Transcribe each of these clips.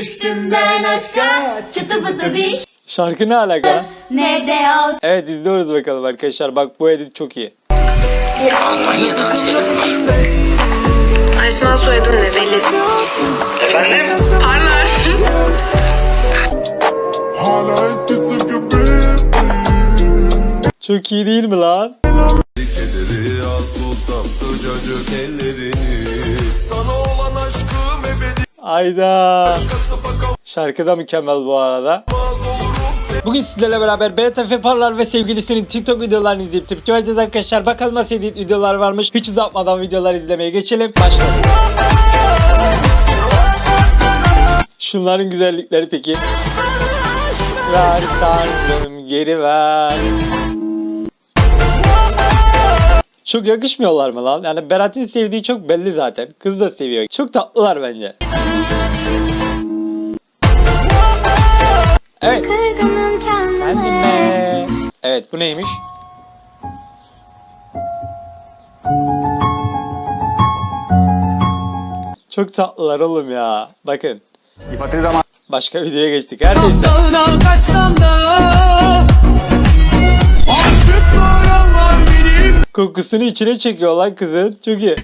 Düştüm ben aşka çıtı pıtı bir Şarkı ne alaka? Ne de al Evet izliyoruz bakalım arkadaşlar. Bak bu edit çok iyi. Aysma soyadın ne belli. Efendim? Parlar. Hala eskisi gibi Çok iyi değil mi lan? Sıcacık ebedi Ayda. Şarkı da mükemmel bu arada. Bugün sizlerle beraber BTF Parlar ve sevgilisinin TikTok videolarını izleyip tepki vereceğiz arkadaşlar. Bakalım nasıl edit videolar varmış. Hiç uzatmadan videolar izlemeye geçelim. Başlayalım. Şunların güzellikleri peki. Ver tanrım geri ver. Çok yakışmıyorlar mı lan? Yani Berat'ın sevdiği çok belli zaten. Kız da seviyor. Çok tatlılar bence. Evet. Kendime. Evet bu neymiş? Çok tatlılar oğlum ya. Bakın. Başka videoya geçtik. Her neyse. Kokusunu içine çekiyor lan kızın. Çok iyi.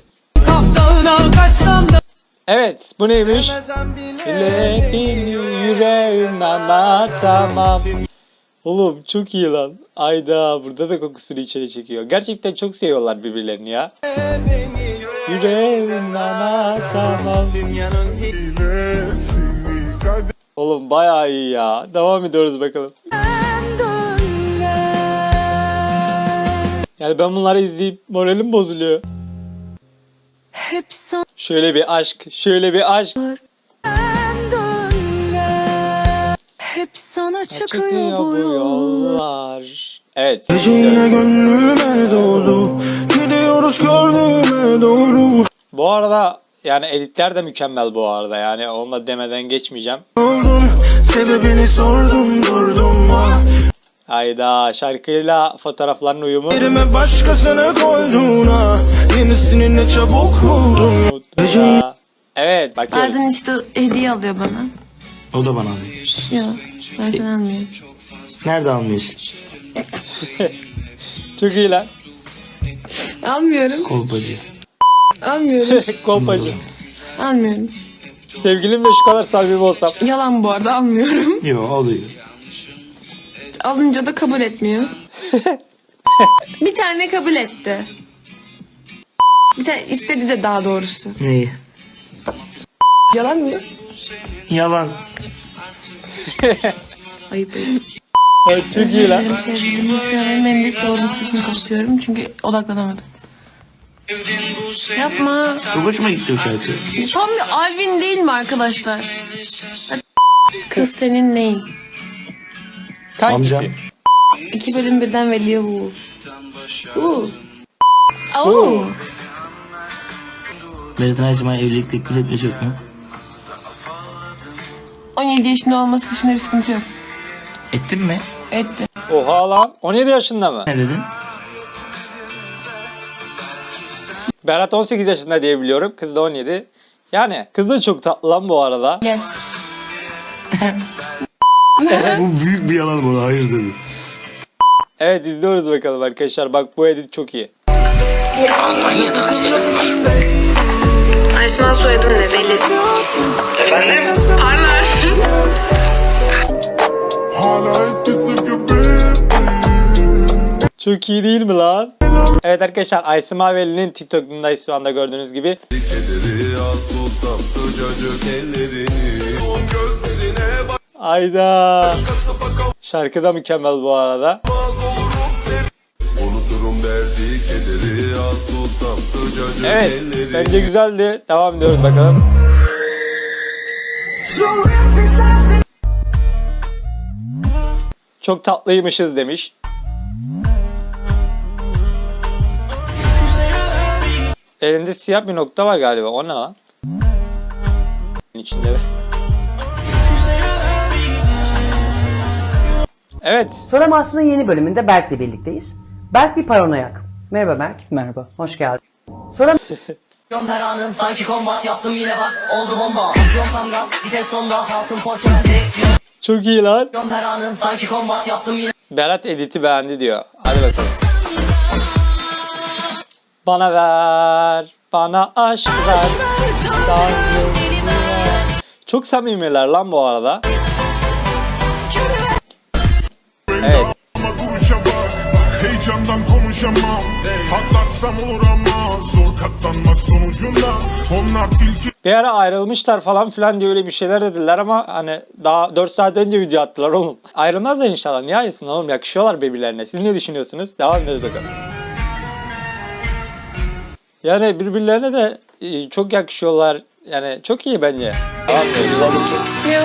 Evet bu neymiş? Bile beni yüreğimden anlatamam. Oğlum çok iyi lan. Ayda burada da kokusunu içine çekiyor. Gerçekten çok seviyorlar birbirlerini ya. Yüreğimden anlatamam. Oğlum bayağı iyi ya. Devam ediyoruz bakalım. Yani ben bunları izleyip moralim bozuluyor. Hep son Şöyle bir aşk, şöyle bir aşk. Hep sana çıkıyor bu yol yollar. Evet. Gece yine gönlüme doğdu Gidiyoruz gönlüme doğru Bu arada yani editler de mükemmel bu arada yani onu da demeden geçmeyeceğim. Oldum sebebini sordum durdum ah Hayda şarkıyla fotoğrafların uyumu. Yerime başkasını koydun ah Yenisini ne çabuk buldum. Evet bakıyoruz. Bazen işte hediye alıyor bana O da bana alıyor Yok bazen almıyor Nerede almıyorsun? Çok iyi lan. Almıyorum Kolpacı Almıyorum Kolpacı. Almıyorum Sevgilimle şu kadar samimi olsam. Yalan bu arada almıyorum Yo oluyor Alınca da kabul etmiyor Bir tane kabul etti Bir tane istedi de daha doğrusu Neyi? Yalan mı? Yalan Ayıp ayıp Evet, çok iyi lan. Benim sevgilim sevgilim en büyük doğrultusunu kapıyorum çünkü odaklanamadım Yapma. Çok hoşuma gitti bu şarkı Tam bir Alvin değil mi arkadaşlar? Kız senin neyin? Amcam İki bölüm birden veriyor bu. Bu. Oo. Berat'ın Aysma'ya evlilik teklif etmesi yok mu? 17 yaşında olması dışında bir sıkıntı yok. Ettin mi? Etti. Oha lan. 17 yaşında mı? Ne dedin? Berat 18 yaşında diye biliyorum. Kız da 17. Yani kız da çok tatlı lan bu arada. Yes. bu büyük bir yalan bu hayır dedi Evet izliyoruz bakalım arkadaşlar. Bak bu edit çok iyi. Aysma soyadın ne belli. Efendim? Parlar. Hala eskisi gibi Çok iyi değil mi lan? Evet arkadaşlar Aysima Veli'nin TikTok'undayız şu anda gördüğünüz gibi. Sıcacık ellerini Ayda. Şarkı da mükemmel bu arada. Evet bence güzeldi. Devam ediyoruz bakalım. Çok tatlıymışız demiş. Elinde siyah bir nokta var galiba. O ne lan? İçinde. Evet. Soramazsın'ın yeni bölümünde Berk'le birlikteyiz. Berk bir paranoyak. Merhaba Berk. Merhaba. Hoş geldin. Soram Her anım sanki kombat yaptım yine bak oldu bomba Atıyorum tam gaz vites sonda Halkın Porsche direksiyon Çok iyi lan. Her anım sanki kombat yaptım yine Berat editi beğendi diyor. Hadi bakalım. Bana ver, bana aşk ver. Çok samimiler lan bu arada. Heyecandan konuşamam Patlarsam olur ama Zor katlanmak sonucunda Onlar tilki Bir ara ayrılmışlar falan filan diye öyle bir şeyler dediler ama hani daha 4 saat önce video attılar oğlum. Ayrılmazlar inşallah. Niye ayrılsın oğlum? Yakışıyorlar birbirlerine. Siz ne düşünüyorsunuz? Devam edelim bakalım. Yani birbirlerine de e, çok yakışıyorlar. Yani çok iyi bence. Devam edelim. Ne o?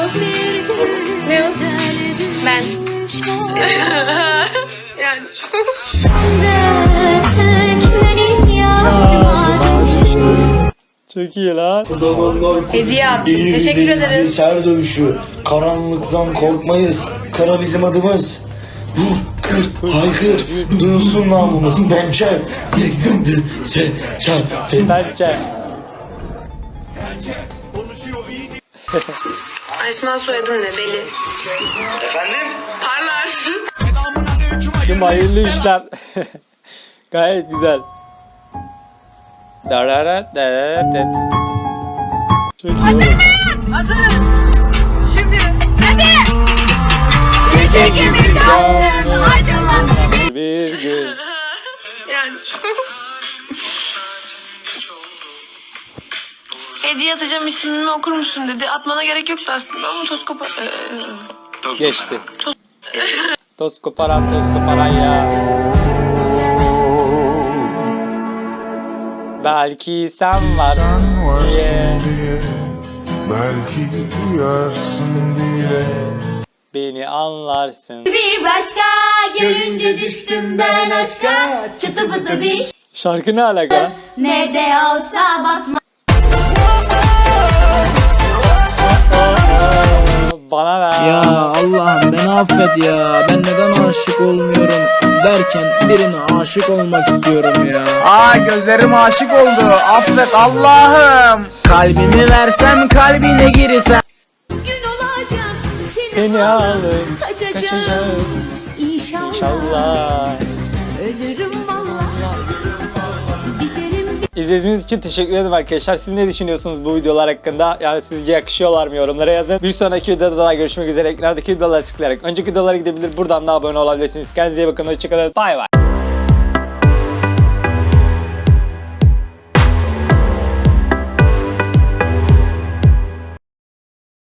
Ne o? Ben. Çok iyi lan. Hediye attım. Teşekkür ederim. Ser dövüşü. Karanlıktan korkmayız. Kara bizim adımız. Vur, kır, haykır. Duyulsun namımız. Pençe. Yeklimdir. Seçer. Bence. Esma soyadın ne belli. Efendim? Parlar. Tüm hayırlı işler. Gayet güzel. Darara darara Çok iyi oğlum. Bir gün. Yani. Hediye atacağım ismimi okur musun dedi. Atmana gerek yoktu aslında ama toz kopar. Ee, Geçti. Toz koparan toz koparan ya. Belki sen var diye Belki duyarsın diye beni anlarsın. Bir başka görünce düştüm ben aşka Çıtı pıtı biş Şarkı ne alaka? Ne de olsa batma Allah'ım beni affet ya. Ben neden aşık olmuyorum derken birine aşık olmak istiyorum ya. Aa gözlerim aşık oldu. Affet Allah'ım. Kalbimi versem kalbine girsem. Gün olacak Seni alın. kaçacağım Kaçacağım. İnşallah İnşallah. ölürüm İzlediğiniz için teşekkür ederim arkadaşlar. Siz ne düşünüyorsunuz bu videolar hakkında? Yani sizce yakışıyorlar mı yorumlara yazın. Bir sonraki videoda daha görüşmek üzere. Ekrandaki videoları tıklayarak önceki videolara gidebilir. Buradan da abone olabilirsiniz. Kendinize iyi bakın. Hoşçakalın. Bay bay.